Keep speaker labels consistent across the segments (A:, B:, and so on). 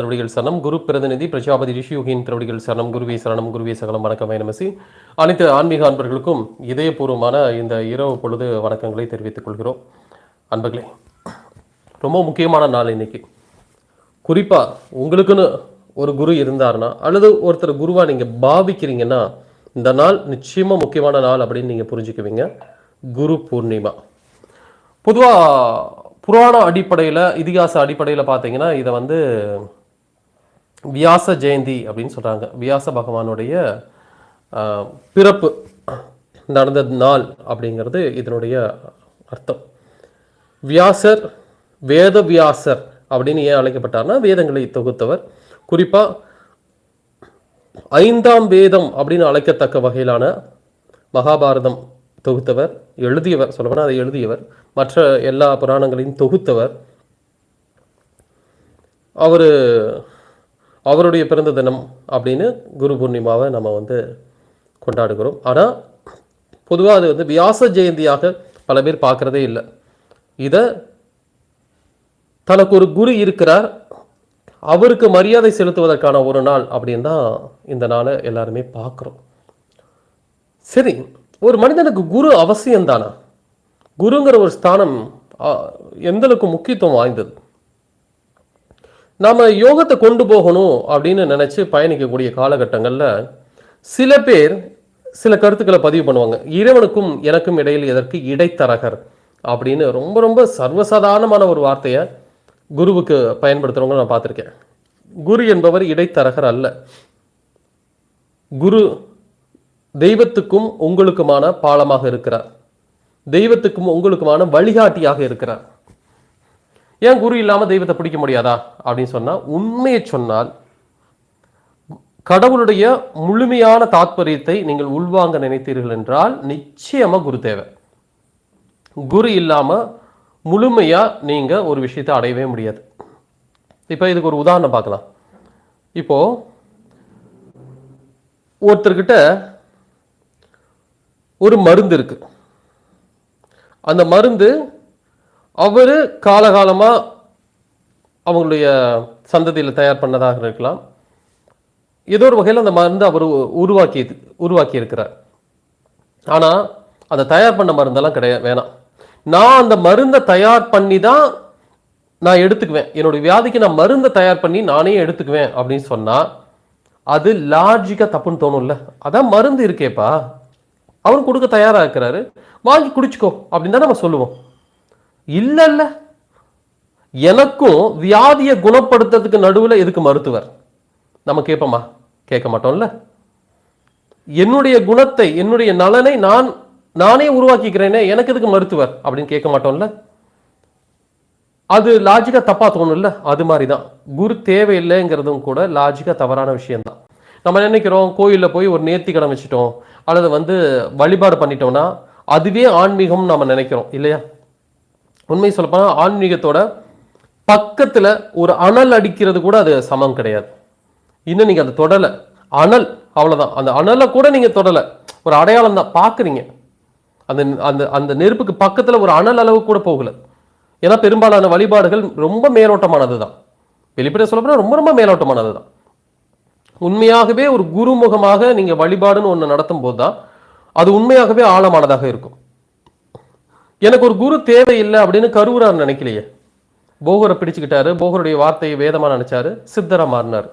A: திருவடிகள் சரணம். குரு பிரதிநிதி பிரஜாபதி ரிஷியோகியின் திருவடிகள் சரணம். குருவே சரணம். குருவே சகலம் வணக்கம். நமசி. அனைத்து ஆன்மீக அன்பர்களுக்கும் இதயபூர்வமான இந்த இரவு பொழுது வணக்கங்களை தெரிவித்துக் கொள்கிறோம். அன்பர்களே ரொம்ப முக்கியமான நாள் இன்னைக்கு. குறிப்பாக உங்களுக்குன்னு ஒரு குரு இருந்தாருன்னா அல்லது ஒருத்தர் குருவாக நீங்கள் பாவிக்கிறீங்கன்னா இந்த நாள் நிச்சயமா முக்கியமான நாள் அப்படின்னு நீங்கள் புரிஞ்சுக்குவீங்க. குரு பூர்ணிமா. பொதுவாக புராண அடிப்படையில் இதிகாச அடிப்படையில் பார்த்தீங்கன்னா இதை வந்து வியாச ஜெயந்தி அப்படின்னு சொல்கிறாங்க வியாச பகவானுடைய பிறப்பு நடந்த நாள் அப்படிங்கிறது இதனுடைய அர்த்தம். வியாசர் வேத வியாசர் அப்படின்னு ஏன் அழைக்கப்பட்டார்னா வேதங்களை தொகுத்தவர். குறிப்பாக ஐந்தாம் வேதம் அப்படின்னு அழைக்கத்தக்க வகையிலான மகாபாரதம் தொகுத்தவர் எழுதியவர் சொல்லப்போனால் அதை எழுதியவர் மற்ற எல்லா புராணங்களையும் தொகுத்தவர். அவர் அவருடைய பிறந்த தினம் அப்படின்னு குரு பூர்ணிமாவை நம்ம வந்து கொண்டாடுகிறோம். ஆனால் பொதுவாக அது வந்து வியாச ஜெயந்தியாக பல பேர் பார்க்குறதே இல்லை. இதை தனக்கு ஒரு குரு இருக்கிறார். அவருக்கு மரியாதை செலுத்துவதற்கான ஒரு நாள் அப்படின்னு தான் இந்த நாளை எல்லாருமே பார்க்குறோம். சரி ஒரு மனிதனுக்கு குரு அவசியம்தானா? குருங்கிற ஒரு ஸ்தானம் எந்தளவுக்கு எந்த அளவுக்கு முக்கியத்துவம் வாய்ந்தது? நாம் யோகத்தை கொண்டு போகணும் அப்படின்னு நினச்சி பயணிக்கக்கூடிய காலகட்டங்களில் சில பேர் சில கருத்துக்களை பதிவு பண்ணுவாங்க. இறைவனுக்கும் எனக்கும் இடையில் எதற்கு இடைத்தரகர் அப்படின்னு ரொம்ப ரொம்ப சர்வசாதாரணமான ஒரு வார்த்தையை குருவுக்கு பயன்படுத்துகிறவங்க நான் பார்த்துருக்கேன். குரு என்பவர் இடைத்தரகர் அல்ல. குரு தெய்வத்துக்கும் உங்களுக்குமான பாலமாக இருக்கிறார். தெய்வத்துக்கும் உங்களுக்குமான வழிகாட்டியாக இருக்கிறார். ஏன் குரு இல்லாம தெய்வத்தை பிடிக்க முடியாதா? அப்படின்னு சொன்னால் உண்மையை சொன்னால் கடவுளுடைய முழுமையான தாத்பரியத்தை நீங்கள் உள்வாங்க நினைத்தீர்கள் என்றால் நிச்சயமா குரு தேவை. குரு இல்லாம முழுமையாக நீங்கள் ஒரு விஷயத்தை அடையவே முடியாது. இப்போ இதுக்கு ஒரு உதாரணம் பார்க்கலாம். இப்போ ஒருத்தர்கிட்ட ஒரு மருந்து இருக்கு. அந்த மருந்து அவர் காலகாலமாக அவங்களுடைய சந்ததியில் தயார் பண்ணதாக இருக்கலாம். ஏதோ ஒரு வகையில் அந்த மருந்து அவர் உருவாக்கி உருவாக்கி இருக்கிறார் ஆனால் அதை தயார் பண்ண மருந்தெல்லாம் கிடையாது வேணாம். நான் அந்த மருந்தை தயார் பண்ணி தான் நான் எடுத்துக்குவேன். என்னுடைய வியாதிக்கு நான் மருந்தை தயார் பண்ணி நானே எடுத்துக்குவேன் அப்படின்னு சொன்னால் அது லாஜிக்காக தப்புன்னு தோணும்ல. அதான் மருந்து இருக்கேப்பா. அவன் கொடுக்க தயாராக இருக்கிறாரு. வாங்கி குடிச்சுக்கோ அப்படின்னு தான் நம்ம சொல்லுவோம். இல்ல இல்ல எனக்கும் வியாதியை குணப்படுத்துறதுக்கு நடுவுல எதுக்கு மருத்துவர்? நம்ம கேட்போமா? கேட்க மாட்டோம்ல. என்னுடைய குணத்தை என்னுடைய நலனை நான் நானே உருவாக்கிக்கிறேனே எனக்கு எதுக்கு மருத்துவர்? அப்படின்னு கேட்க மாட்டோம்ல. அது லாஜிக்காக தப்பாக தோணும்ல. அது மாதிரி தான் குரு தேவையில்லைங்கிறதும் கூட லாஜிக்காக தவறான விஷயம்தான். நம்ம நினைக்கிறோம்? கோயிலில் போய் ஒரு நேர்த்தி கடன் வச்சுட்டோம். அல்லது வந்து வழிபாடு பண்ணிட்டோம்னா அதுவே ஆன்மீகம்னு நம்ம நினைக்கிறோம். இல்லையா? உண்மை சொல்லப்போனால் ஆன்மீகத்தோட பக்கத்தில் ஒரு அனல் அடிக்கிறது கூட அது சமம் கிடையாது. இன்னும் நீங்கள் அதை தொடலை. அனல் அவ்வளோதான் அந்த அனலை கூட நீங்கள் தொடலை. ஒரு அடையாளம் தான். பார்க்குறீங்க. அந்த அந்த அந்த நெருப்புக்கு பக்கத்தில் ஒரு அனல் அளவு கூட போகலை. ஏன்னா பெரும்பாலான வழிபாடுகள் ரொம்ப மேலோட்டமானது தான். வெளிப்பட சொல்லப்போனால் ரொம்ப ரொம்ப மேலோட்டமானது தான். உண்மையாகவே ஒரு குருமுகமாக நீங்கள் வழிபாடுன்னு ஒன்று நடத்தும் போது தான் அது உண்மையாகவே ஆழமானதாக இருக்கும். எனக்கு ஒரு குரு தேவையில்லை அப்படின்னு கருவுரார் நினைக்கலையே. போகரை பிடிச்சுக்கிட்டாரு போகருடைய வார்த்தையை வேதமாக நினைச்சாரு சித்தரா மாறினார்.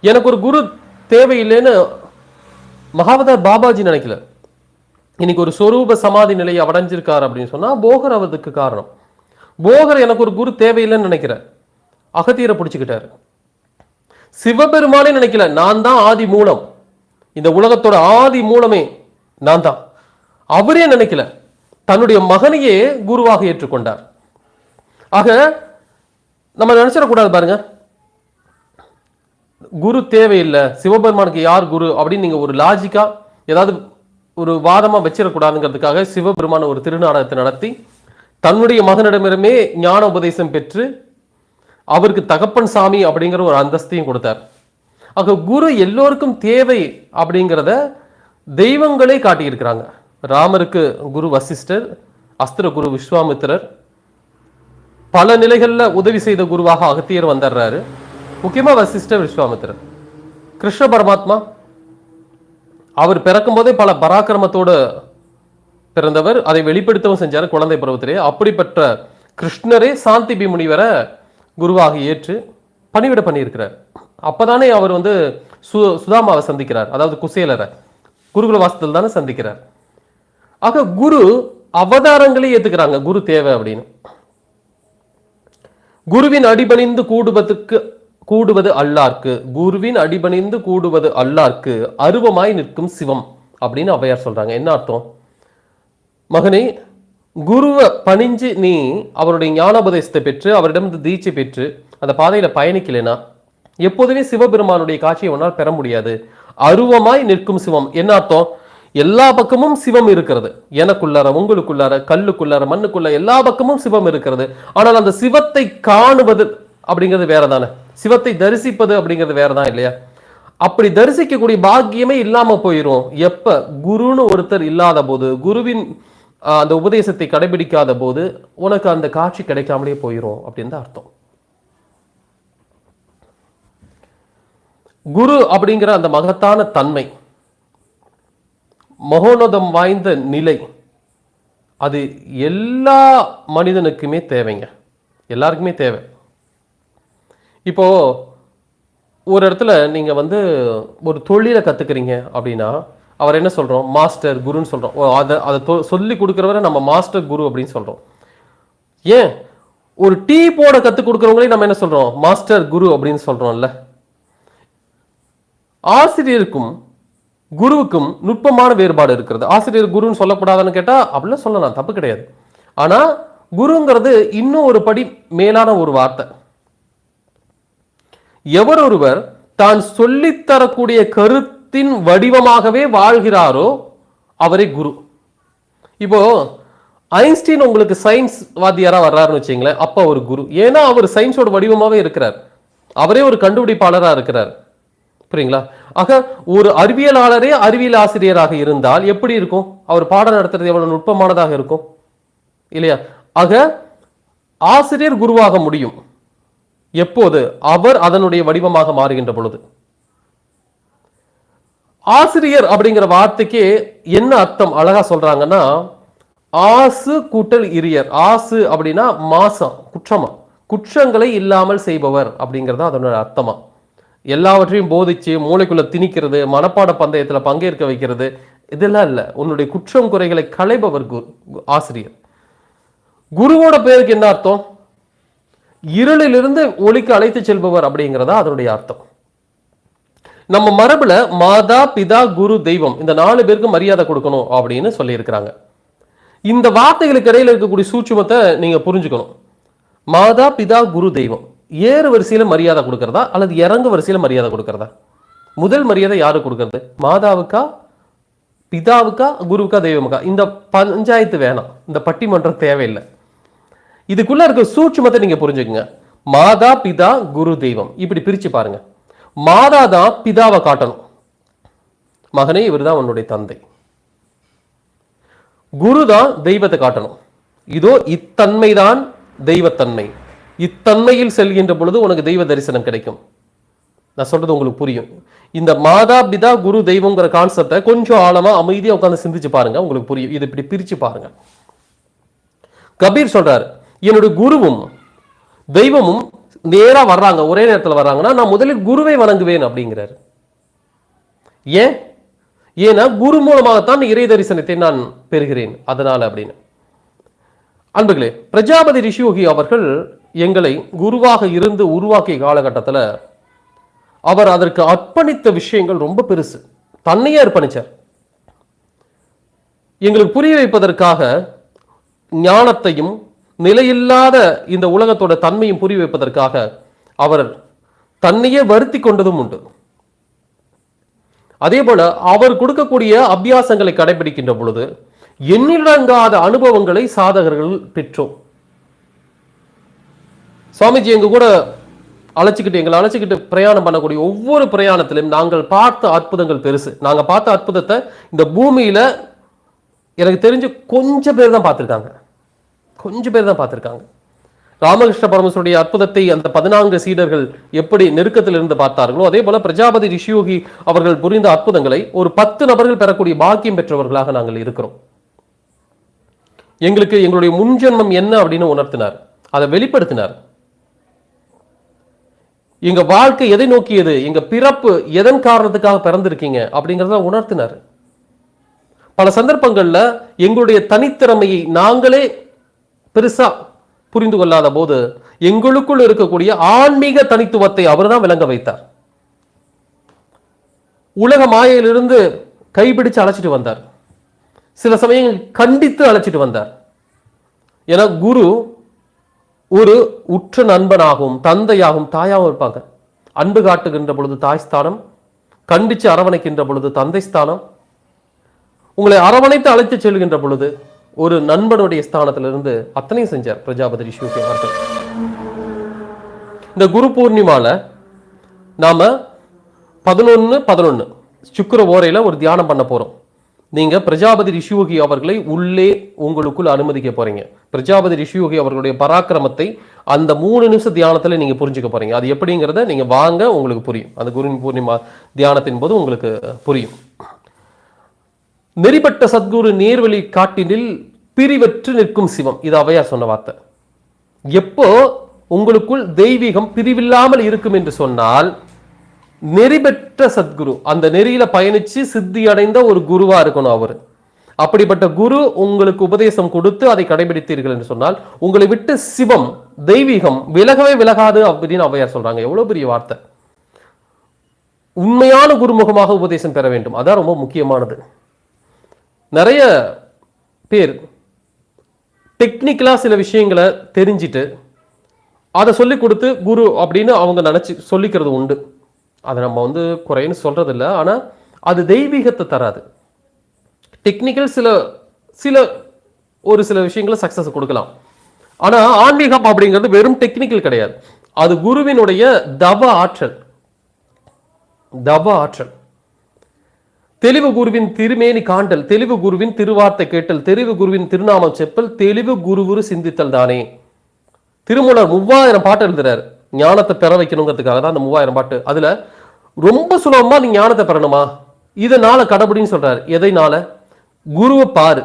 A: எனக்கு ஒரு குரு தேவையில்லைன்னு மகாவதார் பாபாஜி நினைக்கல. இன்னைக்கு ஒரு சொரூப சமாதி நிலையை அடைஞ்சிருக்காரு அப்படின்னு சொன்னால் போகர் அவதுக்கு காரணம். போகர் எனக்கு ஒரு குரு தேவையில்லைன்னு நினைக்கிறேன் அகத்தியரை பிடிச்சிக்கிட்டாரு. சிவபெருமானே நினைக்கல நான் தான் ஆதி மூலம். இந்த உலகத்தோட ஆதி மூலமே நான் தான். அவரே நினைக்கல. தன்னுடைய மகனையே குருவாக ஏற்றுக்கொண்டார். ஆக நம்ம நினைச்சிடக்கூடாது பாருங்க. குரு தேவையில்லை. சிவபெருமானுக்கு யார் குரு அப்படின்னு நீங்கள் ஒரு லாஜிக்காக ஏதாவது ஒரு வாதமாக வச்சிடக்கூடாதுங்கிறதுக்காக சிவபெருமான ஒரு திருநாடகத்தை நடத்தி தன்னுடைய மகனிடமிருமே ஞான உபதேசம் பெற்று அவருக்கு தகப்பன் சாமி அப்படிங்கிற ஒரு அந்தஸ்தையும் கொடுத்தார். ஆக குரு எல்லோருக்கும் தேவை அப்படிங்கிறத தெய்வங்களே காட்டியிருக்கிறாங்க. ராமருக்கு குரு வசிஷ்டர் அஸ்திர குரு விஸ்வாமித்திரர் பல நிலைகளில் உதவி செய்த குருவாக அகத்தியர் வந்துடுறாரு முக்கியமாக வசிஷ்டர் விஸ்வாமித்திரர். கிருஷ்ண பரமாத்மா அவர் பிறக்கும் போதே பல பராக்கிரமத்தோடு பிறந்தவர். அதை வெளிப்படுத்தவும் செஞ்சார் குழந்தை பருவத்திலே அப்படிப்பட்ட கிருஷ்ணரே சாந்தி பி முனிவரை குருவாக ஏற்று பணிவிட பண்ணியிருக்கிறார். அப்போதானே அவர் வந்து சு சுதாமாவை சந்திக்கிறார். அதாவது குசேலரை. குருகுல வாசத்தில் தானே சந்திக்கிறார். ஆக குரு அவதாரங்களே ஏத்துக்கிறாங்க. குரு தேவை அப்படின்னு. குருவின் அடிபணிந்து கூடுவதற்கு கூடுவது அல்லார்க்கு. குருவின் அடிபணிந்து கூடுவது அல்லார்க்கு. அருவமாய் நிற்கும் சிவம் அப்படின்னு அவையார் சொல்றாங்க. என்ன அர்த்தம்? மகனே குருவை பணிஞ்சு நீ அவருடைய ஞானோபதேசத்தை பெற்று அவரிடம் தீட்சை பெற்று அந்த பாதையில பயணிக்கலைனா எப்போதுமே சிவபெருமானுடைய காட்சியை உன்னால் பெற முடியாது. அருவமாய் நிற்கும் சிவம். என்ன அர்த்தம்? எல்லா பக்கமும் சிவம் இருக்கிறது. எனக்குள்ளார உங்களுக்குள்ளார கல்லுக்குள்ளார மண்ணுக்குள்ள எல்லா பக்கமும் சிவம் இருக்கிறது. ஆனால் அந்த சிவத்தை காணுவது அப்படிங்கிறது வேற தானே சிவத்தை தரிசிப்பது அப்படிங்கிறது வேற தான் இல்லையா? அப்படி தரிசிக்கக்கூடிய பாக்கியமே இல்லாம போயிரும். எப்ப? குருன்னு ஒருத்தர் இல்லாத போது குருவின் ஆஹ், அந்த உபதேசத்தை கடைபிடிக்காத போது உனக்கு அந்த காட்சி கிடைக்காமலே போயிரும் அப்படின்னு தான் அர்த்தம். குரு அப்படிங்கிற அந்த மகத்தான தன்மை. மகோனதம் வாய்ந்த நிலை. அது எல்லா மனிதனுக்குமே தேவைங்க. எல்லாருக்குமே தேவை. இப்போ ஒரு இடத்துல நீங்கள் வந்து ஒரு தொழிலை கற்றுக்குறீங்க அப்படின்னா அவர் என்ன சொல்கிறோம் மாஸ்டர் குருன்னு சொல்கிறோம் ஓ, அதை அதை தொ- சொல்லி கொடுக்குறவரை நம்ம மாஸ்டர் குரு அப்படின்னு சொல்கிறோம் ஏன்? ஒரு டீ போட கற்றுக் கொடுக்குறவங்களையும் நம்ம என்ன சொல்கிறோம் மாஸ்டர் குரு அப்படின்னு சொல்கிறோம்ல ஆசிரியருக்கும் குருவுக்கும் நுட்பமான வேறுபாடு இருக்கிறது. ஆசிரியர் குருன்னு சொல்லக்கூடாதுன்னு கேட்டா அப்படிலாம் சொல்லலாம் தப்பு கிடையாது. ஆனா குருங்கிறது இன்னும் ஒரு படி மேலான ஒரு வார்த்தை. எவர் ஒருவர் தான் சொல்லித்தரக்கூடிய கருத்தின் வடிவமாகவே வாழ்கிறாரோ அவரே குரு. இப்போ ஐன்ஸ்டீன் உங்களுக்கு சயின்ஸ் வாத்தியாரா வர்றாருன்னு வச்சிங்களேன் அப்போ ஒரு குரு. ஏன்னா அவர் சயின்ஸோட வடிவமாவே இருக்கிறார். அவரே ஒரு கண்டுபிடிப்பாளரா இருக்கிறார். புரியுங்களா? ஆக ஒரு அறிவியலாளரே அறிவியல் ஆசிரியராக இருந்தால் எப்படி இருக்கும்? அவர் பாடம் நடத்துறது எவ்வளவு நுட்பமானதாக இருக்கும்? இல்லையா? ஆக ஆசிரியர் குருவாக முடியும். எப்போது? அவர் அதனுடைய வடிவமாக மாறுகின்ற பொழுது. ஆசிரியர் அப்படிங்கிற வார்த்தைக்கு என்ன அர்த்தம் அழகா சொல்றாங்கன்னா ஆசு கூட்டல் இரியர். ஆசு அப்படின்னா மாசம் குற்றமா. குற்றங்களை இல்லாமல் செய்பவர் அப்படிங்கிறது அதனோட அர்த்தமா. எல்லாவற்றையும் போதிச்சு மூளைக்குள்ள திணிக்கிறது மனப்பாட பந்தயத்துல பங்கேற்க வைக்கிறது இதெல்லாம் இல்லை. உன்னுடைய குற்றம் குறைகளை களைபவர் குரு ஆசிரியர். குருவோட பேருக்கு என்ன அர்த்தம்? இருளிலிருந்து ஒளிக்கு அழைத்து செல்பவர் அப்படிங்கிறதா அதனுடைய அர்த்தம். நம்ம மரபுல மாதா பிதா குரு தெய்வம் இந்த நாலு பேருக்கு மரியாதை கொடுக்கணும் அப்படின்னு சொல்லியிருக்கிறாங்க. இந்த வார்த்தைகளுக்கு இடையில இருக்கக்கூடிய சூட்சுமத்தை நீங்க புரிஞ்சுக்கணும். மாதா பிதா குரு தெய்வம். ஏறு வரிசையில் மரியாதை கொடுக்கறதா அல்லது இறங்கு வரிசையில் மரியாதை கொடுக்கறதா? முதல் மரியாதை யாரு கொடுக்கறது? மாதாவுக்கா பிதாவுக்கா குருவுக்கா தெய்வமுக்கா? இந்த பஞ்சாயத்து வேணாம். இந்த பட்டிமன்றம் தேவையில்லை. இதுக்குள்ள இருக்க சூட்சுமத்தை நீங்க புரிஞ்சுக்கங்க. மாதா பிதா குரு தெய்வம். இப்படி பிரிச்சு பாருங்க. மாதா தான் பிதாவை காட்டணும். மகனே இவர்தான் உன்னுடைய தந்தை. குரு தான் தெய்வத்தை காட்டணும். இதோ இத்தன்மைதான் தெய்வத்தன்மை. இத்தன்மையில் செல்கின்ற பொழுது உனக்கு தெய்வ தரிசனம் கிடைக்கும். நான் சொல்றது உங்களுக்கு புரியும். இந்த மாதா பிதா குரு தெய்வங்கிற கான்செப்டை கொஞ்சம் ஆழமா அமைதியாக உட்காந்து சிந்திச்சு பாருங்க உங்களுக்கு புரியும். இது இப்படி பிரிச்சு பாருங்க. கபீர் சொல்றாரு என்னுடைய குருவும் தெய்வமும் நேரா வர்றாங்க ஒரே நேரத்தில் வர்றாங்கன்னா நான் முதலில் குருவை வணங்குவேன் அப்படிங்கிறாரு. ஏன்? ஏன்னா குரு மூலமாகத்தான் இறை தரிசனத்தை நான் பெறுகிறேன் அதனால அப்படின்னு. அன்புகளே பிரஜாபதி ரிஷியோகி அவர்கள் எங்களை குருவாக இருந்து உருவாக்கிய காலகட்டத்தில் அவர் அதற்கு அர்ப்பணித்த விஷயங்கள் ரொம்ப பெருசு. தன்னையே அர்ப்பணிச்சார். எங்களுக்கு புரிய வைப்பதற்காக ஞானத்தையும் நிலையில்லாத இந்த உலகத்தோட தன்மையும் புரிய வைப்பதற்காக அவர் தன்னையே வருத்தி கொண்டதும் உண்டு. அதே போல அவர் கொடுக்கக்கூடிய அபியாசங்களை கடைபிடிக்கின்ற பொழுது எண்ணிலடங்காத அனுபவங்களை சாதகர்கள் பெற்றோம். சுவாமிஜி எங்க கூட அழைச்சிக்கிட்டு எங்களை அழைச்சிக்கிட்டு பிரயாணம் பண்ணக்கூடிய ஒவ்வொரு பிரயாணத்திலும் நாங்கள் பார்த்த அற்புதங்கள் பெருசு. நாங்க பார்த்த அற்புதத்தை இந்த பூமியில எனக்கு தெரிஞ்சு கொஞ்சம் பேர் தான் பார்த்துருக்காங்க. கொஞ்சம் பேர் தான் பார்த்துருக்காங்க. ராமகிருஷ்ண பரமசுடைய அற்புதத்தை அந்த பதினான்கு சீடர்கள் எப்படி நெருக்கத்தில் இருந்து பார்த்தார்களோ அதே போல பிரஜாபதி ரிஷியோகி அவர்கள் புரிந்த அற்புதங்களை ஒரு பத்து நபர்கள் பெறக்கூடிய பாக்கியம் பெற்றவர்களாக நாங்கள் இருக்கிறோம். எங்களுக்கு எங்களுடைய முன்ஜென்மம் என்ன அப்படின்னு உணர்த்தினார். அதை வெளிப்படுத்தினார். எங்க வாழ்க்கை எதை நோக்கியது? எங்க பிறப்பு எதன் காரணத்துக்காக பிறந்திருக்கீங்க? அப்படிங்கிறத உணர்த்தினார். பல சந்தர்ப்பங்கள்ல எங்களுடைய தனித்திறமையை நாங்களே பெருசா புரிந்து கொள்ளாத போது எங்களுக்குள் இருக்கக்கூடிய ஆன்மீக தனித்துவத்தை அவர் தான் விளங்க வைத்தார். உலக மாயையிலிருந்து கைபிடிச்சு அழைச்சிட்டு வந்தார். சில சமயங்கள் கண்டித்து அழைச்சிட்டு வந்தார். ஏன்னா குரு ஒரு உற்ற நண்பனாகவும் தந்தையாகவும் தாயாகவும் இருப்பாங்க. அன்பு காட்டுகின்ற பொழுது தாய் ஸ்தானம் கண்டித்து அரவணைக்கின்ற பொழுது தந்தை ஸ்தானம். உங்களை அரவணைத்து அழைத்து செல்கின்ற பொழுது ஒரு நண்பனுடைய ஸ்தானத்திலிருந்து அத்தனையும் செஞ்சார் பிரஜாபதி ரிஷியோகி அவர்கள். இந்த குரு பூர்ணிமாவில் நாம் பதினொன்று பதினொன்று சுக்கிர ஓரையில் ஒரு தியானம் பண்ண போகிறோம் நீங்க பிரஜாபதி ரிஷியோகி அவர்களை உள்ளே உங்களுக்குள் அனுமதிக்க போறீங்க. பிரஜாபதி ரிஷியோகி அவர்களுடைய பராக்கிரமத்தை அந்த மூணு நிமிஷம் தியானத்துல நீங்க புரிஞ்சுக்க போறீங்க. அது எப்படிங்கிறத நீங்க வாங்க உங்களுக்கு புரியும். அந்த குரு பூர்ணிமா தியானத்தின் போது உங்களுக்கு புரியும். நெறிப்பட்ட சத்குரு நேர்வழி காட்டினில் பிரிவற்று நிற்கும் சிவம். இது அவையா சொன்ன வார்த்தை. எப்போ உங்களுக்குள் தெய்வீகம் பிரிவில்லாமல் இருக்கும் என்று சொன்னால் நெறிபெற்ற சத்குரு. அந்த நெறியில பயணிச்சு சித்தி அடைந்த ஒரு குருவா இருக்கணும் அவர். அப்படிப்பட்ட குரு உங்களுக்கு உபதேசம் கொடுத்து அதை கடைபிடித்தீர்கள் என்று சொன்னால் உங்களை விட்டு சிவம் தெய்வீகம் விலகவே விலகாது அப்படின்னு அவையார் சொல்றாங்க. எவ்வளவு பெரிய வார்த்தை. உண்மையான குருமுகமாக உபதேசம் பெற வேண்டும். அதான் ரொம்ப முக்கியமானது. நிறைய பேர் டெக்னிக்கலாக சில விஷயங்களை தெரிஞ்சிட்டு அதை சொல்லி கொடுத்து குரு அப்படின்னு அவங்க நினச்சி சொல்லிக்கிறது உண்டு. அதை நம்ம வந்து குறைன்னு சொல்கிறதில்ல ஆனால் அது தெய்வீகத்தை தராது. டெக்னிக்கல் சில சில ஒரு சில விஷயங்களை சக்ஸஸ் கொடுக்கலாம். ஆனால் ஆன்மீகம் அப்படிங்கிறது வெறும் டெக்னிக்கல் கிடையாது. அது குருவினுடைய தவ ஆற்றல். தவ ஆற்றல். தெளிவு குருவின் திருமேனி காண்டல் தெளிவு குருவின் திருவார்த்தை கேட்டல் தெளிவு குருவின் திருநாமம் செப்பல் தெளிவு குருவுரு சிந்தித்தல் தானே. திருமூலர் மூவாயிரம் பாட்டு எழுதுறாரு. ஞானத்தை பெற வைக்கணுங்கிறதுக்காக தான் அந்த மூவாயிரம் பாட்டு. அதில் ரொம்ப சுலபமாக நீ ஞானத்தை பெறணுமா? இதனால கடைபிடின்னு சொல்கிறார் எதைனால? குருவை பாரு.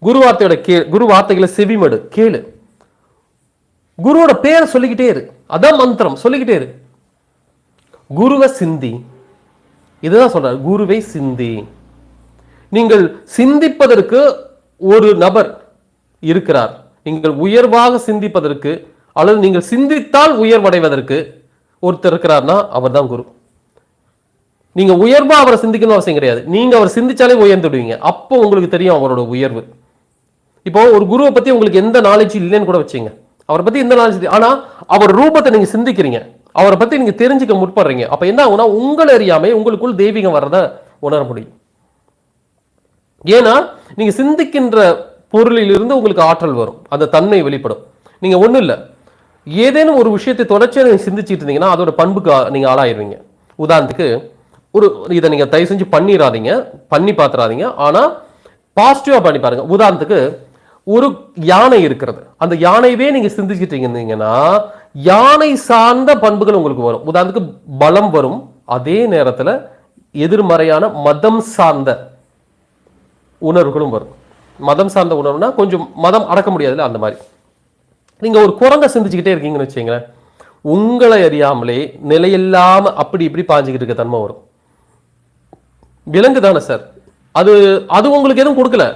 A: குரு வார்த்தையோட கே குரு வார்த்தைகளை செவிமடு கேளு. குருவோட பேரை சொல்லிக்கிட்டே இரு. அதான் மந்திரம். சொல்லிக்கிட்டே இரு. குருவை சிந்தி. இதுதான் சொல்றாரு. குருவை சிந்தி. நீங்கள் சிந்திப்பதற்கு ஒரு நபர் இருக்கிறார். நீங்கள் உயர்வாக சிந்திப்பதற்கு அல்லது நீங்கள் சிந்தித்தால் உயர்வடைவதற்கு ஒருத்தர் இருக்கிறார்னா அவர் தான் குரு. நீங்க உயர்வா அவரை சிந்திக்கணும் அவசியம் கிடையாது. நீங்க அவர் சிந்திச்சாலே உயர்ந்துடுவீங்க. அப்போ உங்களுக்கு தெரியும் அவரோட உயர்வு. இப்போ ஒரு குருவை பத்தி உங்களுக்கு எந்த நாலேஜ் இல்லைன்னு கூட வச்சுங்க. அவரை பத்தி எந்த நாலேஜ் ஆனா அவர் ரூபத்தை நீங்க சிந்திக்கிறீங்க. அவரை பத்தி நீங்க தெரிஞ்சுக்க முற்படுறீங்க. அப்ப என்ன ஆகும்னா உங்களை அறியாமே உங்களுக்குள் தெய்வீகம் வர்றத உணர முடியும். ஏன்னா நீங்க சிந்திக்கின்ற பொருளிலிருந்து உங்களுக்கு ஆற்றல் வரும். அந்த தன்மை வெளிப்படும். நீங்க ஒண்ணும் இல்லை. ஏதேனும் ஒரு விஷயத்தை தொடர்ச்சியாக நீங்கள் சிந்திச்சிட்டு இருந்தீங்கன்னா அதோட பண்புக்கு நீங்கள் ஆளாயிருவீங்க. உதாரணத்துக்கு ஒரு இதை நீங்கள் தயவு செஞ்சு பண்ணிடாதீங்க பண்ணி பார்த்துறாதீங்க ஆனால் பாசிட்டிவாக பண்ணி பாருங்க. உதாரணத்துக்கு ஒரு யானை இருக்கிறது. அந்த யானையவே நீங்கள் சிந்திச்சிட்டு இருந்தீங்கன்னா யானை சார்ந்த பண்புகள் உங்களுக்கு வரும். உதாரணத்துக்கு பலம் வரும். அதே நேரத்தில் எதிர்மறையான மதம் சார்ந்த உணர்வுகளும் வரும். மதம் சார்ந்த உணர்வுனா கொஞ்சம் மதம் அடக்க முடியாதுல்ல அந்த மாதிரி. நீங்கள் ஒரு குரங்கை சிந்திச்சுக்கிட்டே இருக்கீங்கன்னு வச்சுங்களேன் உங்களை அறியாமலே நிலையில்லாமல் அப்படி இப்படி பாஞ்சிக்கிட்டு இருக்க தன்மை வரும். விலங்கு தானே சார். அது அது உங்களுக்கு எதுவும் கொடுக்கல.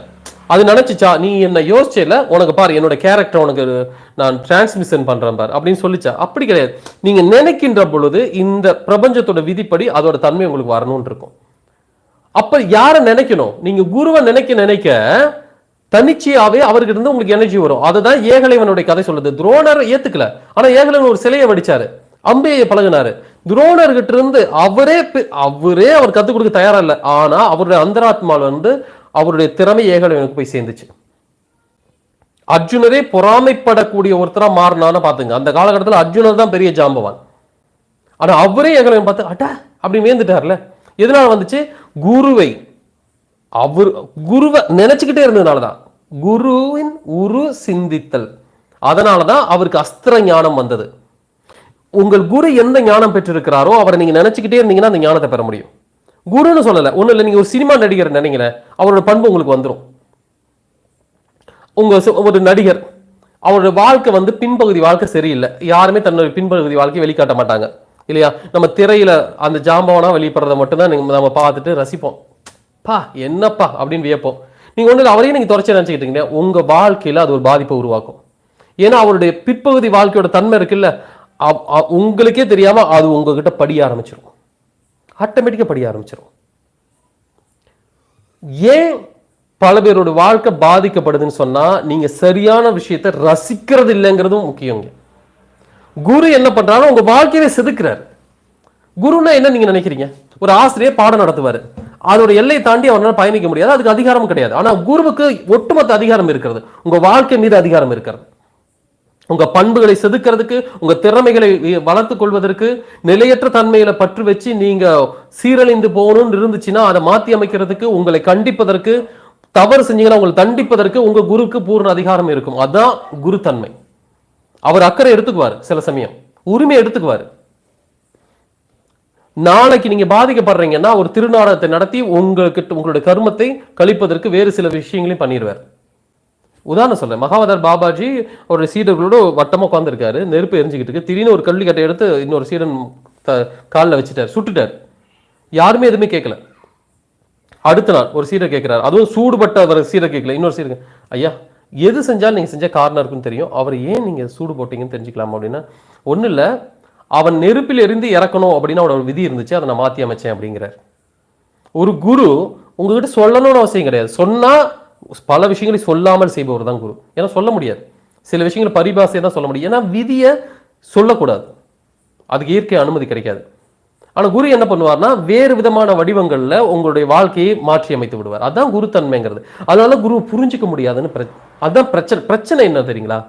A: அது நினச்சிச்சா நீ என்ன யோசிச்சல உனக்கு பாரு என்னோட கேரக்டர் உனக்கு நான் டிரான்ஸ்மிஷன் பண்ணுறேன் பாரு அப்படின்னு சொல்லிச்சா? அப்படி கிடையாது. நீங்கள் நினைக்கின்ற பொழுது இந்த பிரபஞ்சத்தோட விதிப்படி அதோட தன்மை உங்களுக்கு வரணும்னு இருக்கும். அப்போ யாரை நினைக்கணும்? நீங்கள் குருவை நினைக்க நினைக்க தனிச்சையாவே அவர்கிட்ட இருந்து உங்களுக்கு எனர்ஜி வரும். அதுதான் ஏகலைவனுடைய கதை சொல்லுது. துரோணர் ஏத்துக்கல. ஆனா ஏகலைவன் ஒரு சிலையை வடிச்சாரு. அம்பையை பழகுனாரு. துரோணர்கிட்ட இருந்து அவரே அவரே அவர் கத்துக் கொடுக்க தயாரா இல்ல. ஆனா அவருடைய அந்தராத்மாவில் வந்து அவருடைய திறமை ஏகலைவனுக்கு போய் சேர்ந்துச்சு. அர்ஜுனரே பொறாமைப்படக்கூடிய ஒருத்தரா மாறினான்னு பாத்துங்க அந்த காலகட்டத்துல அர்ஜுனர் தான் பெரிய ஜாம்பவான். ஆனா அவரே ஏகலைவன் பார்த்து அட்டா அப்படி வேந்துட்டார்ல எதனால வந்துச்சு? குருவை. அவர் குருவை நினைச்சுக்கிட்டே இருந்ததுனால தான் குருவின் உரு சிந்தித்தல். அதனால தான் அவருக்கு அஸ்திர ஞானம் வந்தது. உங்கள் குரு எந்த ஞானம் பெற்றிருக்கிறாரோ அவரை நீங்க நினச்சிக்கிட்டே இருந்தீங்கன்னா அந்த ஞானத்தை பெற முடியும். குருன்னு சொல்லல. ஒண்ணும் இல்லை நீங்க ஒரு சினிமா நடிகர் நினைங்களேன் அவரோட பண்பு உங்களுக்கு வந்துடும் உங்க ஒரு நடிகர் அவரோட வாழ்க்கை வந்து பின்பகுதி வாழ்க்கை சரியில்லை. யாருமே தன்னுடைய பின்பகுதி வாழ்க்கையை வெளிக்காட்ட மாட்டாங்க. இல்லையா? நம்ம திரையில அந்த ஜாம்பவனாக வெளிப்படுறத மட்டும்தான் நீங்க நம்ம பார்த்துட்டு ரசிப்போம். பா என்னப்பா அப்படின்னு வியப்போம். நீங்க ஒண்ணு அவரையும் நீங்கள் தொடர்ச்சி நினைச்சுக்கிட்டு உங்கள் உங்க வாழ்க்கையில அது ஒரு பாதிப்பை உருவாக்கும். ஏன்னா அவருடைய பிற்பகுதி வாழ்க்கையோட தன்மை இருக்குல்ல உங்களுக்கே தெரியாம அது உங்ககிட்ட படிய ஆரம்பிச்சிடும் ஆட்டோமேட்டிக்காக படிய ஆரம்பிச்சிடும் ஏன் பல பேரோட வாழ்க்கை பாதிக்கப்படுதுன்னு சொன்னா நீங்க சரியான விஷயத்தை ரசிக்கிறது இல்லைங்கிறதும் முக்கியங்க குரு என்ன பண்ணுறாலும் உங்க வாழ்க்கையை செதுக்குறாரு. குருன்னா என்ன நீங்க நினைக்கிறீங்க? ஒரு ஆசிரியர் பாடம் நடத்துவாரு. அதோட எல்லையை தாண்டி அவரால் பயணிக்க முடியாது. அதுக்கு அதிகாரம் கிடையாது. ஆனால் குருவுக்கு ஒட்டுமொத்த அதிகாரம் இருக்கிறது. உங்க வாழ்க்கை மீது அதிகாரம் இருக்கிறது. உங்க பண்புகளை செதுக்கிறதுக்கு உங்க திறமைகளை வளர்த்துக் கொள்வதற்கு நிலையற்ற தன்மையில பற்று வச்சு நீங்க சீரழிந்து போகணும்னு இருந்துச்சுன்னா அதை மாத்தி அமைக்கிறதுக்கு உங்களை கண்டிப்பதற்கு தவறு செஞ்சீங்கன்னா உங்களை தண்டிப்பதற்கு உங்க குருக்கு பூர்ண அதிகாரம் இருக்கும். அதான் குருத்தன்மை அவர் அக்கறை எடுத்துக்குவார் சில சமயம். உரிமை எடுத்துக்குவார். நாளைக்கு நீங்க பாதிக்கப்படுறீங்கன்னா ஒரு திருநாடகத்தை நடத்தி உங்களுக்கு உங்களுடைய கர்மத்தை கழிப்பதற்கு வேறு சில விஷயங்களையும் பண்ணிடுவார் உதாரணம் சொல்றேன். மகாவதர் பாபாஜி ஒரு சீடர்களோட வட்டமா உட்காந்துருக்காரு நெருப்பு எரிஞ்சுக்கிட்டு இருக்கு. திடீர்னு ஒரு கல்வி கட்டை எடுத்து இன்னொரு சீடன் காலில் வச்சுட்டார். சுட்டுட்டார். யாருமே எதுவுமே கேட்கல. அடுத்த நாள் ஒரு சீடர் கேட்கிறார். அதுவும் சூடுபட்ட அவர் சீடர் கேட்கல. இன்னொரு சீடர் ஐயா எது செஞ்சாலும் நீங்கள் செஞ்ச காரணம் இருக்குன்னு தெரியும். அவர் ஏன் நீங்கள் சூடு போட்டீங்கன்னு தெரிஞ்சுக்கலாம் அப்படின்னா ஒன்றும் இல்லை அவன் நெருப்பில் எரிந்து இறக்கணும் அப்படின்னு அவரோட விதி இருந்துச்சு அதை நான் மாற்றி அமைச்சேன் அப்படிங்கிறார். ஒரு குரு உங்ககிட்ட சொல்லணும்னு அவசியம் கிடையாது. சொன்னால் பல விஷயங்களை சொல்லாமல் செய்பவர் தான் குரு. ஏன்னா சொல்ல முடியாது. சில விஷயங்களை பரிபாசையை தான் சொல்ல முடியும். ஏன்னா விதியை சொல்லக்கூடாது. அதுக்கு இயற்கை அனுமதி கிடைக்காது. ஆனால் குரு என்ன பண்ணுவார்னா வேறு விதமான வடிவங்கள்ல உங்களுடைய வாழ்க்கையை மாற்றி அமைத்து விடுவார். அதான் குருத்தன்மைங்கிறது அதனால குரு புரிஞ்சுக்க முடியாதுன்னு பிர- அதான் பிரச்சனை பிரச்சனை என்ன தெரியுங்களா?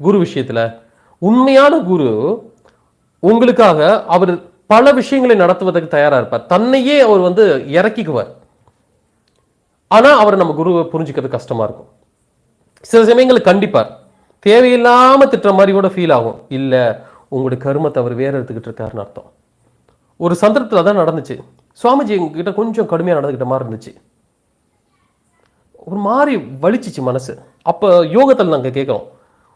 A: குரு விஷயத்துல. உண்மையான குரு உங்களுக்காக அவர் பல விஷயங்களை நடத்துவதற்கு தயாராக இருப்பார். தன்னையே அவர் வந்து இறக்கிக்குவார். ஆனால் அவர் நம்ம குருவை புரிஞ்சுக்கிறது கஷ்டமாக இருக்கும். சில சமயங்களில் கண்டிப்பார். தேவையில்லாமல் திட்டுற மாதிரி கூட ஃபீல் ஆகும். இல்லை உங்களுடைய கருமத்தை அவர் வேற எடுத்துக்கிட்டு இருக்காருன்னு அர்த்தம். ஒரு சந்தர்ப்பத்தில் தான் நடந்துச்சு. சுவாமிஜி எங்ககிட்ட கொஞ்சம் கடுமையாக நடந்துக்கிட்ட மாதிரி இருந்துச்சு. ஒரு மாதிரி வலிச்சிச்சு மனசு. அப்போ யோகத்தில் நாங்கள் கேட்குறோம்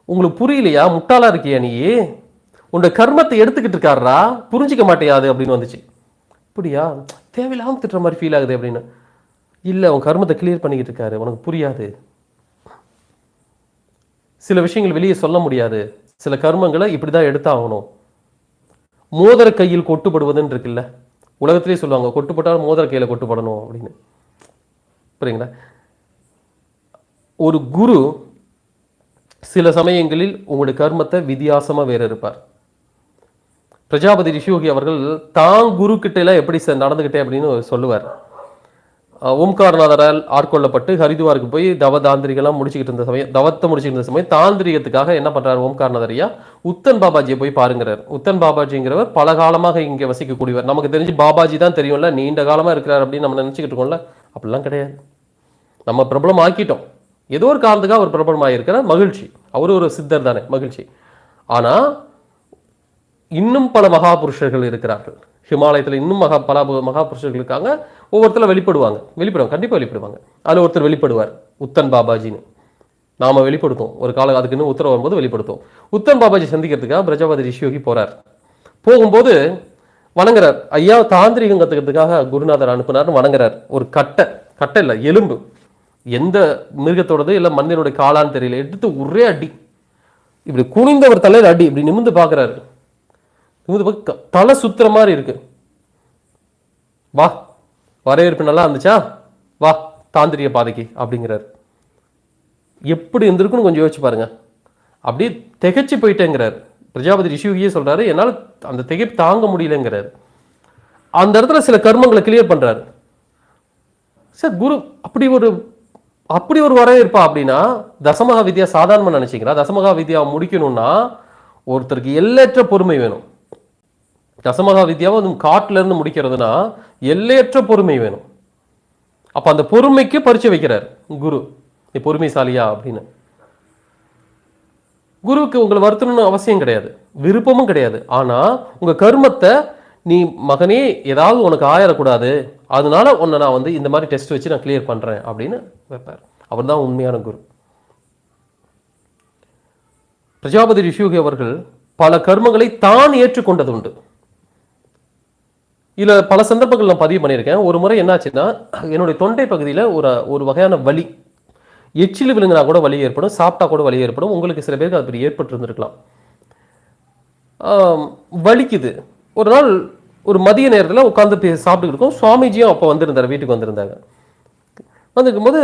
A: உங்களுக்கு புரியலையா? முட்டாளாக இருக்கியா நீ? உன்னோட கர்மத்தை எடுத்துக்கிட்டு இருக்காரா புரிஞ்சிக்க மாட்டேயாது அப்படின்னு வந்துச்சு. அப்படியா தேவையில்லாம திட்டுற மாதிரி ஃபீல் ஆகுது அப்படின்னு. இல்ல உன் கர்மத்தை கிளியர் பண்ணிக்கிட்டு இருக்காரு. உனக்கு புரியாது. சில விஷயங்கள் வெளியே சொல்ல முடியாது. சில கர்மங்களை இப்படிதான் எடுத்தாகணும். மோதிர கையில் கொட்டுப்படுவதுன்னு இருக்குல்ல. உலகத்திலே சொல்லுவாங்க கொட்டுப்பட்டால் மோதிர கையில் கொட்டுப்படணும் அப்படின்னு. புரியுங்களா? ஒரு குரு சில சமயங்களில் உங்களுடைய கர்மத்தை வித்தியாசமா வேற இருப்பார். பிரஜாபதி ரிஷியோகி அவர்கள் தான் குரு கிட்டையெல்லாம் எப்படி சார் நடந்துக்கிட்டே அப்படின்னு சொல்லுவார். ஓம்காரநாதரால் ஆட்கொள்ளப்பட்டு ஹரிதுவாருக்கு போய் தவ தாந்திரிகெல்லாம் முடிச்சுக்கிட்டு இருந்த சமயம் தவத்தை முடிச்சுக்கிட்டு இருந்த சமயம் தாந்திரிகத்துக்காக என்ன பண்றாரு ஓம்காரநாதரையா உத்தன் பாபாஜியை போய் பாருங்கிறார். உத்தன் பாபாஜிங்கிறவர் பல காலமாக இங்கே வசிக்கக்கூடியவர். நமக்கு தெரிஞ்சு பாபாஜி தான் தெரியும்ல நீண்ட காலமாக இருக்கிறார் அப்படின்னு நம்ம நினச்சிக்கிட்டு இருக்கோம்ல அப்படிலாம் கிடையாது. நம்ம பிரபலம் ஆக்கிட்டோம் ஏதோ ஒரு காரணத்துக்காக அவர் பிரபலமாக இருக்கிறார் மகிழ்ச்சி. அவர் ஒரு சித்தர் தானே மகிழ்ச்சி. ஆனால் இன்னும் பல மகாபுருஷர்கள் இருக்கிறார்கள். ஹிமாலயத்தில் இன்னும் மகா பல மகாபுருஷர்கள் இருக்காங்க. ஒவ்வொருத்தரும் வெளிப்படுவாங்க. வெளிப்படுவாங்க. கண்டிப்பாக வெளிப்படுவாங்க. அதில் ஒருத்தர் வெளிப்படுவார். உத்தன் பாபாஜின்னு. நாம வெளிப்படுத்தும் ஒரு காலம் அதுக்குன்னு உத்தரவு வரும்போது வெளிப்படுத்தும் உத்தன் பாபாஜி சந்திக்கிறதுக்காக பிரஜாபதி ரிஷியோகி போறார். போகும்போது வணங்குறார். ஐயா தாந்திரிகம் கத்துக்கிறதுக்காக குருநாதர் அனுப்புனார்னு வணங்குறார். ஒரு கட்டை. கட்டை இல்லை எலும்பு. எந்த மிருகத்தோடது இல்லை மனிதனுடைய காலான்னு தெரியல. எடுத்து ஒரே அடி. இப்படி குனிந்தவர் தலையில் அடி. இப்படி நிமிந்து பார்க்கறாரு. நிமிந்து தலை சுத்துற மாதிரி இருக்கு. வா வரவேற்பு நல்லா இருந்துச்சா? வா தாந்திரிய பாதைக்கு அப்படிங்கிறார். எப்படி இருந்திருக்குன்னு கொஞ்சம் யோசிச்சு பாருங்க. அப்படியே திகைச்சு போயிட்டேங்கிறார். பிரஜாபதி ரிஷியோகியே சொல்றாரு என்னால் அந்த திகைப்பு தாங்க முடியலங்கிறார். அந்த இடத்துல சில கர்மங்களை கிளியர் பண்றாரு. சார் குரு அப்படி ஒரு அப்படி ஒரு வரவேற்பா அப்படின்னா தசமகா வித்யா சாதாரணமாக நினைச்சீங்களா தசமகா வித்யா முடிக்கணும்னா ஒருத்தருக்கு எல்லற்ற பொறுமை வேணும். தசமகா வித்யாவை அது காட்டுல இருந்து முடிக்கிறதுனா எல்லையற்ற பொறுமை வேணும். அப்போ அந்த பொறுமைக்கு பரிச்சை வைக்கிறார் குரு. நீ பொறுமைசாலியா அப்படின்னு. குருவுக்கு உங்களை வருத்தணும்னு அவசியம் கிடையாது. விருப்பமும் கிடையாது. ஆனா உங்க கர்மத்தை நீ மகனே ஏதாவது உனக்கு ஆயிடக்கூடாது அதனால உன்னை நான் வந்து இந்த மாதிரி டெஸ்ட் வச்சு நான் கிளியர் பண்றேன் அப்படின்னு வைப்பார். அவர் தான் உண்மையான குரு. பிரஜாபதி ரிஷுகி அவர்கள் பல கர்மங்களை தான் ஏற்றுக்கொண்டது உண்டு. இதில் பல சந்தர்ப்பங்கள் நான் பதிவு பண்ணியிருக்கேன். ஒரு முறை என்னாச்சுன்னா என்னுடைய தொண்டை பகுதியில் ஒரு ஒரு வகையான வலி. எச்சில் விழுங்கினா கூட வலி ஏற்படும் சாப்பிட்டா கூட வலி ஏற்படும். உங்களுக்கு சில பேருக்கு அது அப்படி ஏற்பட்டு இருந்திருக்கலாம் வலிக்குது. ஒரு நாள் ஒரு மதிய நேரத்தில் உட்காந்து சாப்பிட்டுக்கிட்டு இருக்கோம். சுவாமிஜியும் அப்போ வந்திருந்தார் வீட்டுக்கு வந்திருந்தாங்க. வந்துருக்கும்போது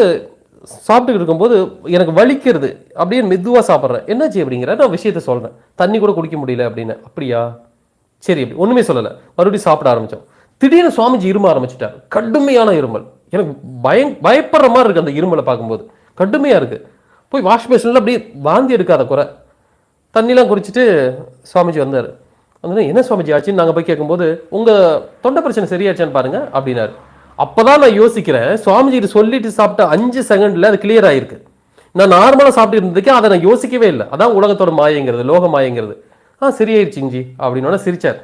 A: சாப்பிட்டுக்கிட்டு இருக்கும்போது எனக்கு வலிக்கிறது அப்படியே மெதுவாக சாப்பிட்றேன். என்னாச்சு அப்படிங்கிற நான் விஷயத்த சொல்கிறேன் தண்ணி கூட குடிக்க முடியல அப்படின்னு. அப்படியா? சரி அப்படி ஒன்றுமே சொல்லலை. மறுபடியும் சாப்பிட ஆரம்பித்தோம் திடீர்னு சுவாமிஜி இரும ஆரம்பிச்சிட்டார். கடுமையான இருமல். எனக்கு பயம் பயப்படுற மாதிரி இருக்குது அந்த இருமலை பார்க்கும்போது. கடுமையாக இருக்குது போய் வாஷ் பேஷனில் அப்படியே வாந்தி எடுக்காத குறை. தண்ணிலாம் குடிச்சிட்டு சுவாமிஜி வந்தார். வந்து என்ன சுவாமிஜி ஆச்சுன்னு நாங்கள் போய் கேட்கும்போது உங்கள் தொண்டை பிரச்சனை சரியாச்சான்னு பாருங்க அப்படின்னாரு. அப்பதான் நான் யோசிக்கிறேன். சுவாமிஜி இது சொல்லிட்டு சாப்பிட்ட அஞ்சு செகண்டில் அது கிளியர் ஆகிருக்கு நான் நார்மலாக சாப்பிட்டு இருந்ததுக்கே அதை நான் யோசிக்கவே இல்லை. அதான் உலகத்தோட மாயங்கிறது லோக மாயங்கிறது. ஆ சரியாயிருச்சுங்கஜி அப்படின்னோட சிரிச்சார்.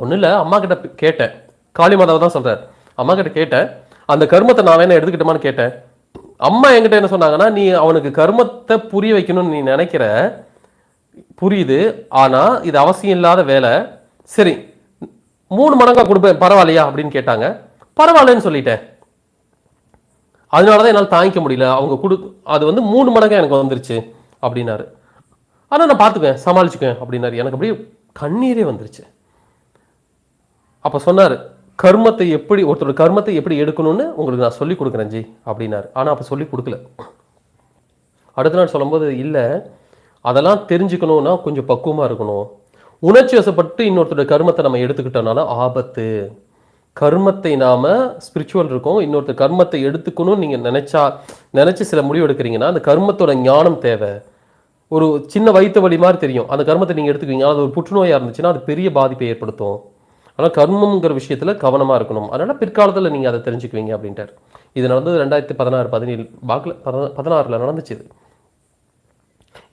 A: ஒன்றும் இல்லை அம்மா கிட்ட கேட்டேன். காளி மாதாவை தான் சொல்கிறார் அம்மா கிட்ட கேட்டேன். அந்த கர்மத்தை நான் வேணா எடுத்துக்கிட்டோமான்னு கேட்டேன். அம்மா என்கிட்ட என்ன சொன்னாங்கன்னா நீ அவனுக்கு கர்மத்தை புரிய வைக்கணும்னு நீ நினைக்கிற. புரியுது. ஆனால் இது அவசியம் இல்லாத வேலை. சரி மூணு மடங்காக கொடுப்பேன் பரவாயில்லையா? அப்படின்னு கேட்டாங்க. பரவாயில்லன்னு சொல்லிட்டேன். அதனால தான் என்னால் தாங்கிக்க முடியல. அவங்க கொடு அது வந்து மூணு மடங்காக எனக்கு வந்துருச்சு அப்படின்னாரு. ஆனால் நான் பார்த்துக்குவேன் சமாளிச்சுக்குவேன் அப்படின்னாரு. எனக்கு அப்படியே கண்ணீரே வந்துருச்சு. அப்போ சொன்னார் கர்மத்தை எப்படி ஒருத்தரோட கர்மத்தை எப்படி எடுக்கணும்னு உங்களுக்கு நான் சொல்லி கொடுக்குறேன் ஜி அப்படின்னாரு. ஆனால் அப்போ சொல்லி கொடுக்கல. அடுத்த நாள் சொல்லும்போது இல்லை அதெல்லாம் தெரிஞ்சுக்கணும்னா கொஞ்சம் பக்குவமாக இருக்கணும். உணர்ச்சி வசப்பட்டு இன்னொருத்தரோட கர்மத்தை நம்ம எடுத்துக்கிட்டோம்னால ஆபத்து. கர்மத்தை நாம் ஸ்பிரிச்சுவல் இருக்கோம். இன்னொருத்தர் கர்மத்தை எடுத்துக்கணும்னு நீங்கள் நினச்சா நினச்சி சில முடிவு எடுக்கிறீங்கன்னா அந்த கர்மத்தோட ஞானம் தேவை. ஒரு சின்ன வயிற்று வலி மாதிரி தெரியும். அந்த கர்மத்தை நீங்கள் எடுத்துக்குவீங்க. அது ஒரு புற்றுநோயாக இருந்துச்சுன்னா அது பெரிய பாதிப்பை ஏற்படுத்தும். ஆனால் கர்மங்கிற விஷயத்தில் கவனமாக இருக்கணும். அதனால் பிற்காலத்தில் நீங்கள் அதை தெரிஞ்சுக்குவீங்க அப்படின்ட்டார். இது நடந்தது ரெண்டாயிரத்தி பதினாறு பதினேழு வாக்கில் பதினாறில் நடந்துச்சு இது.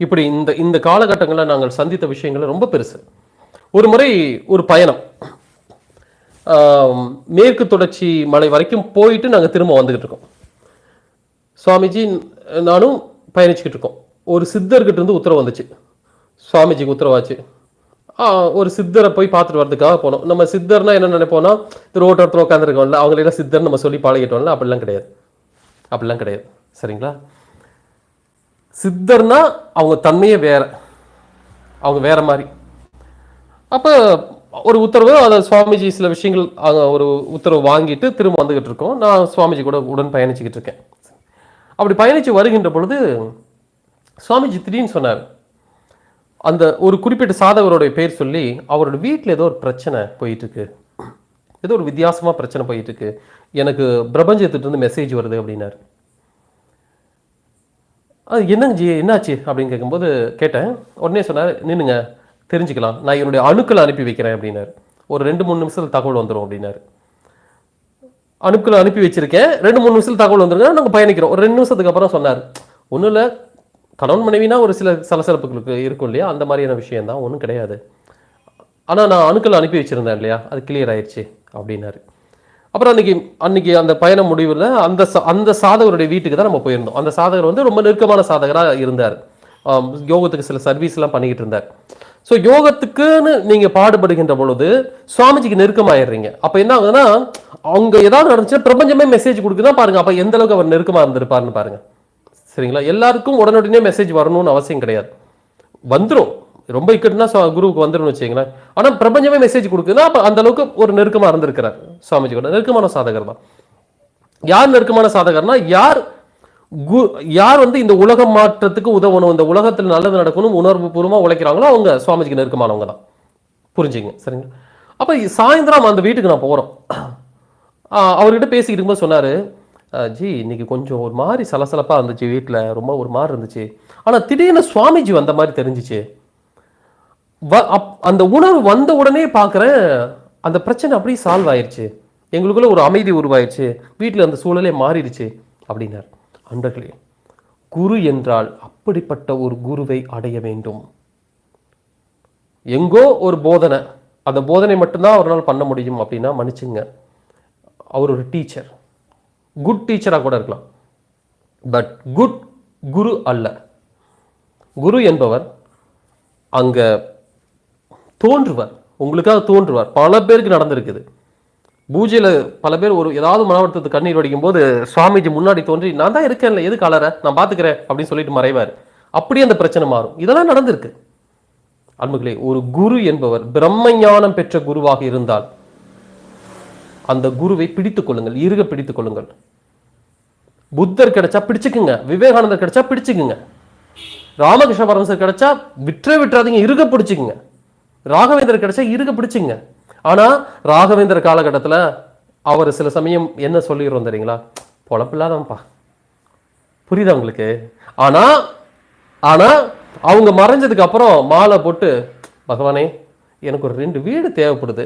A: இப்படி இந்த இந்த காலகட்டங்களில் நாங்கள் சந்தித்த விஷயங்கள் ரொம்ப பெருசு. ஒரு முறை ஒரு பயணம். மேற்கு தொடர்ச்சி மலை வரைக்கும் போயிட்டு நாங்கள் திரும்ப வந்துக்கிட்டு இருக்கோம். சுவாமிஜி நானும் பயணிச்சுக்கிட்டு இருக்கோம். ஒரு சித்தர்கிட்ட இருந்து உத்தரவு வந்துச்சு. சுவாமிஜிக்கு உத்தரவாச்சு. ஒரு சித்தரை போய் பார்த்துட்டு வரதுக்காக போனோம். நம்ம சித்தர்னா என்ன நினைப்போம்னா இந்த ரோட்டோரத்தில் உட்காந்துருக்கோம்ல அவங்களெல்லாம் சித்தர்னு நம்ம சொல்லி பழகிட்டோம்ல அப்படிலாம் கிடையாது. அப்படிலாம் கிடையாது. சரிங்களா? சித்தர்னா அவங்க தன்மையே வேற. அவங்க வேற மாதிரி. அப்போ ஒரு உத்தரவு அதை சுவாமிஜி சில விஷயங்கள் அவங்க ஒரு உத்தரவு வாங்கிட்டு திரும்ப வந்துக்கிட்டு இருக்கோம். நான் சுவாமிஜி கூட உடன் பயணிச்சுக்கிட்டு இருக்கேன். அப்படி பயணித்து வருகின்ற பொழுது சுவாமிஜி திடீர்னு சொன்னார். அந்த ஒரு குறிப்பிட்ட சாதகருடைய பேர் சொல்லி அவரோட வீட்டில் ஏதோ ஒரு பிரச்சனை போயிட்டுருக்கு. ஏதோ ஒரு வித்தியாசமாக பிரச்சனை போயிட்டுருக்கு. எனக்கு பிரபஞ்சத்திட்ட மெசேஜ் வருது அப்படின்னார். அது என்னங்க ஜி என்னாச்சு? அப்படின்னு கேட்கும்போது கேட்டேன். உடனே சொன்னார் நின்னுங்க தெரிஞ்சுக்கலாம். நான் என்னுடைய அணுக்களை அனுப்பி வைக்கிறேன் அப்படின்னார். ஒரு ரெண்டு மூணு நிமிஷத்தில் தகவல் வந்துடும் அப்படின்னாரு. அணுக்களை அனுப்பி வச்சிருக்கேன். ரெண்டு மூணு நிமிஷத்தில் தகவல் வந்துருங்க நாங்கள் பயணிக்கிறோம். ஒரு ரெண்டு நிமிஷத்துக்கு அப்புறம் சொன்னார். ஒன்றும் இல்லை கணவன் மனைவினா ஒரு சில சலசலப்புகளுக்கு இருக்கும் இல்லையா? அந்த மாதிரியான விஷயம்தான். ஒன்றும் கிடையாது. ஆனால் நான் அணுக்கள் அனுப்பி வச்சுருந்தேன் இல்லையா? அது கிளியர் ஆயிடுச்சு அப்படின்னாரு. அப்புறம் அன்னைக்கு அன்னைக்கு அந்த பயண முடிவில் அந்த சா- அந்த சாதகருடைய வீட்டுக்கு தான் நம்ம போயிருந்தோம். அந்த சாதகர் வந்து ரொம்ப நெருக்கமான சாதகராக இருந்தார். யோகத்துக்கு சில சர்வீஸ்லாம் பண்ணிக்கிட்டு இருந்தார். ஸோ யோகத்துக்குன்னு நீங்கள் பாடுபடுகின்ற பொழுது சுவாமிஜிக்கு நெருக்கமாயிடுறீங்க. அப்போ என்ன ஆகுதுன்னா அவங்க ஏதாவது நடந்துச்சுன்னா பிரபஞ்சமே மெசேஜ் கொடுக்குதா பாருங்க அப்போ எந்த அளவுக்கு அவர் நெருக்கமாக இருந்திருப்பாருன்னு பாருங்க. சரிங்களா? எல்லாருக்கும் உடனுடனே மெசேஜ் வரணும்னு அவசியம் கிடையாது. வந்துடும் ரொம்ப இக்கட்டுனா குருவுக்கு வந்துடும் வச்சுங்களேன் ஆனால் பிரபஞ்சமே மெசேஜ் கொடுக்குதுன்னா அப்போ அந்த அளவுக்கு ஒரு நெருக்கமாக இருந்திருக்கிறார் சுவாமிஜி கூட. நெருக்கமான சாதகர் தான். யார் நெருக்கமான சாதகர்னா யார் கு யார் வந்து இந்த உலக மாற்றத்துக்கு உதவணும் இந்த உலகத்தில் நல்லது நடக்கணும் உணர்வு பூர்வமாக உழைக்கிறாங்களோ அவங்க சுவாமிஜிக்கு நெருக்கமானவங்க தான். புரிஞ்சுங்க சரிங்களா? அப்போ சாயந்தரம் அந்த வீட்டுக்கு நான் போகிறோம் அவர்கிட்ட பேசிக்கிட்டு இருக்கும்போது சொன்னார் ஜி இன்னைக்கு கொஞ்சம் ஒரு மாதிரி சலசலப்பாக இருந்துச்சு வீட்டில் ரொம்ப ஒரு மாதிரி இருந்துச்சு. ஆனால் திடீர்னு சுவாமிஜி வந்த மாதிரி தெரிஞ்சிச்சு. வ- அப்- அந்த உணர்வு வந்த உடனே பார்க்குறேன் அந்த பிரச்சனை அப்படியே சால்வ் ஆயிடுச்சு எங்களுக்குள்ளே ஒரு அமைதி உருவாயிடுச்சு வீட்டில் அந்த சூழலே மாறிடுச்சு அப்படின்னார். அன்பர்களே குரு என்றால் அப்படிப்பட்ட ஒரு குருவை அடைய வேண்டும். எங்கோ ஒரு போதனை. அந்த போதனை மட்டும்தான் அவரால் பண்ண முடியும் அப்படின்னா மன்னிச்சுங்க. அவர் ஒரு டீச்சர். குட் டீச்சராக கூட இருக்கலாம். பட் குட் குரு அல்ல. குரு என்பவர் அங்கே தோன்றுவார். உங்களுக்காக தோன்றுவார். பல பேருக்கு நடந்திருக்குது. பூஜையில் பல பேர் ஒரு ஏதாவது மனவர்த்தத்துக்கு கண்ணீர் வடிக்கும் போது சுவாமிஜி முன்னாடி தோன்றி நான் தான் இருக்கேன்ல எது கலரை நான் பார்த்துக்கிறேன் அப்படின்னு சொல்லிட்டு மறைவார். அப்படியே அந்த பிரச்சனை மாறும். இதெல்லாம் நடந்திருக்கு. அன்புகளே ஒரு குரு என்பவர் பிரம்ம ஞானம் பெற்ற குருவாக இருந்தால் அந்த குருவை பிடித்துக் கொள்ளுங்கள் இருக பிடித்துக் கொள்ளுங்கள். புத்தர் கிடைச்சா பிடிச்சுக்குங்க விவேகானந்தர் கிடைச்சா பிடிச்சுக்குங்க. ராமகிருஷ்ண பரமசர் கிடைச்சா விற்றே விட்டுறாதீங்க இருக பிடிச்சிக்குங்க. ராகவேந்தர் கிடைச்சா இருக பிடிச்சிங்க ஆனா ராகவேந்தர் காலகட்டத்தில் அவர் சில சமயம் என்ன சொல்லிடுறோம் தெரியுங்களா? பொழப்பில்லாதான்ப்பா புரியுதா உங்களுக்கு? ஆனா ஆனா அவங்க மறைஞ்சதுக்கு அப்புறம் மாலை போட்டு பகவானே எனக்கு ஒரு ரெண்டு வீடு தேவைப்படுது.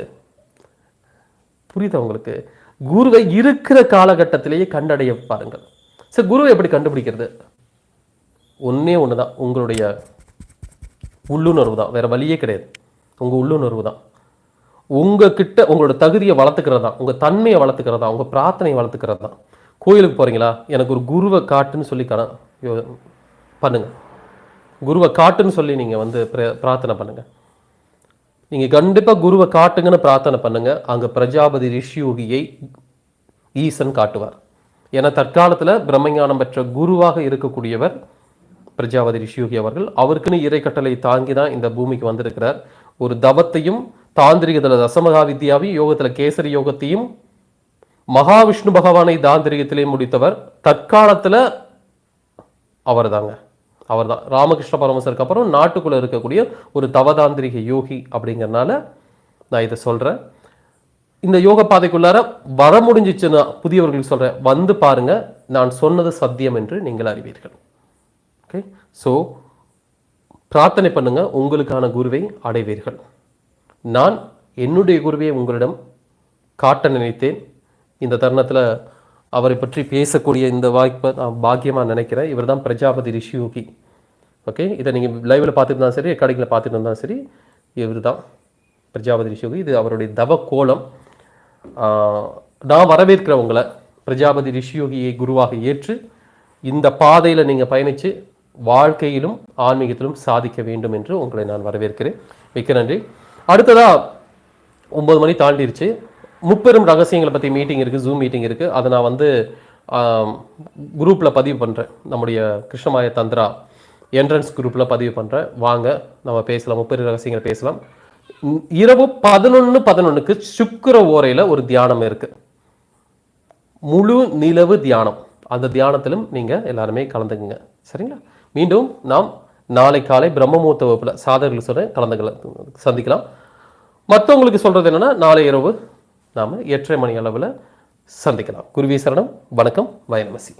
A: புரியுதா உங்களுக்கு குருவை இருக்கிற காலகட்டத்திலேயே கண்டடைய பாருங்கள். சரி குருவை எப்படி கண்டுபிடிக்கிறது? ஒன்றே ஒன்று தான் உங்களுடைய உள்ளுணர்வு தான். வேறு வழியே கிடையாது. உங்கள் உள்ளுணர்வு தான். உங்ககிட்ட உங்களோட தகுதியை வளர்த்துக்கிறது தான். உங்கள் தன்மையை வளர்த்துக்கிறது தான். உங்கள் பிரார்த்தனையை வளர்த்துக்கிறது தான். கோயிலுக்கு போகிறீங்களா எனக்கு ஒரு குருவை காட்டுன்னு சொல்லி கண பண்ணுங்கள் குருவை காட்டுன்னு சொல்லி நீங்கள் வந்து பிர- பிரார்த்தனை பண்ணுங்கள் நீங்கள் கண்டிப்பாக குருவை காட்டுங்கன்னு பிரார்த்தனை பண்ணுங்கள் அங்கே பிரஜாபதி ரிஷியோகியை ஈசன் காட்டுவார். ஏன்னா தற்காலத்தில் பிரம்மஞானம் பெற்ற குருவாக இருக்கக்கூடியவர் பிரஜாபதி ரிஷியோகி அவர்கள். அவருக்குன்னு இறைக்கட்டளை தாங்கி தான் இந்த பூமிக்கு வந்திருக்கிறார். ஒரு தவத்தையும் தாந்திரிகத்தில் தசமகா வித்யாவையும் யோகத்தில் கேசரி யோகத்தையும் மகாவிஷ்ணு பகவானை தாந்திரிகத்திலே முடித்தவர் தற்காலத்தில் அவர் தாங்க அவர் தான் ராமகிருஷ்ண பரமசருக்கு அப்புறம் நாட்டுக்குள்ளே இருக்கக்கூடிய ஒரு தவதாந்திரிக யோகி அப்படிங்கறனால நான் இதை சொல்கிறேன் இந்த யோக பாதைக்குள்ளார வர முடிஞ்சிச்சுன்னா புதியவர்களுக்கு சொல்கிறேன் வந்து பாருங்கள் நான் சொன்னது சத்தியம் என்று நீங்கள் அறிவீர்கள். ஓகே ஸோ பிரார்த்தனை பண்ணுங்கள் உங்களுக்கான குருவை அடைவீர்கள். நான் என்னுடைய குருவை உங்களிடம் காட்ட நினைத்தேன். இந்த தருணத்தில் அவரை பற்றி பேசக்கூடிய இந்த வாய்ப்பை நான் பாக்கியமாக நினைக்கிறேன். இவர் தான் பிரஜாபதி ரிஷியோகி ஓகே இதை நீங்கள் லைவில் பார்த்துட்டு இருந்தாலும் சரி ரெக்கார்டிங்கில் பார்த்துட்டு இருந்தாலும் சரி. இவர் தான் பிரஜாபதி ரிஷியோகி இது அவருடைய தவ கோலம். நான் வரவேற்கிறவங்களை பிரஜாபதி ரிஷியோகியை குருவாக ஏற்று இந்த பாதையில் நீங்கள் பயணித்து வாழ்க்கையிலும் ஆன்மீகத்திலும் சாதிக்க வேண்டும் என்று உங்களை நான் வரவேற்கிறேன். மிக்க நன்றி. அடுத்ததாக ஒம்பது மணி தாண்டிருச்சு. முப்பெரும் ரகசியங்களை பற்றி மீட்டிங் இருக்குது ஜூம் மீட்டிங் இருக்குது அதை நான் வந்து குரூப்பில் பதிவு பண்ணுறேன் நம்முடைய கிருஷ்ணமாய தந்திரா என்ட்ரன்ஸ் குரூப்பில் பதிவு பண்ணுறேன் வாங்க நம்ம பேசலாம். முப்பெரும் ரகசியங்களை பேசலாம். இரவு பதினொன்று பதினொன்றுக்கு சுக்கிர ஓரையில் ஒரு தியானம் இருக்குது முழு நிலவு தியானம். அந்த தியானத்திலும் நீங்கள் எல்லாருமே கலந்துக்குங்க. சரிங்களா? மீண்டும் நாம் நாளை காலை பிரம்மமூர்த்த வகுப்பில் சாதகர்கள் சொல்கிறேன் கலந்து சந்திக்கலாம். மற்றவங்களுக்கு சொல்கிறது என்னன்னா நாளை இரவு நாம் எட்டரை மணி அளவில் சந்திக்கலாம். குருவி சரணம். வணக்கம். வயநமசி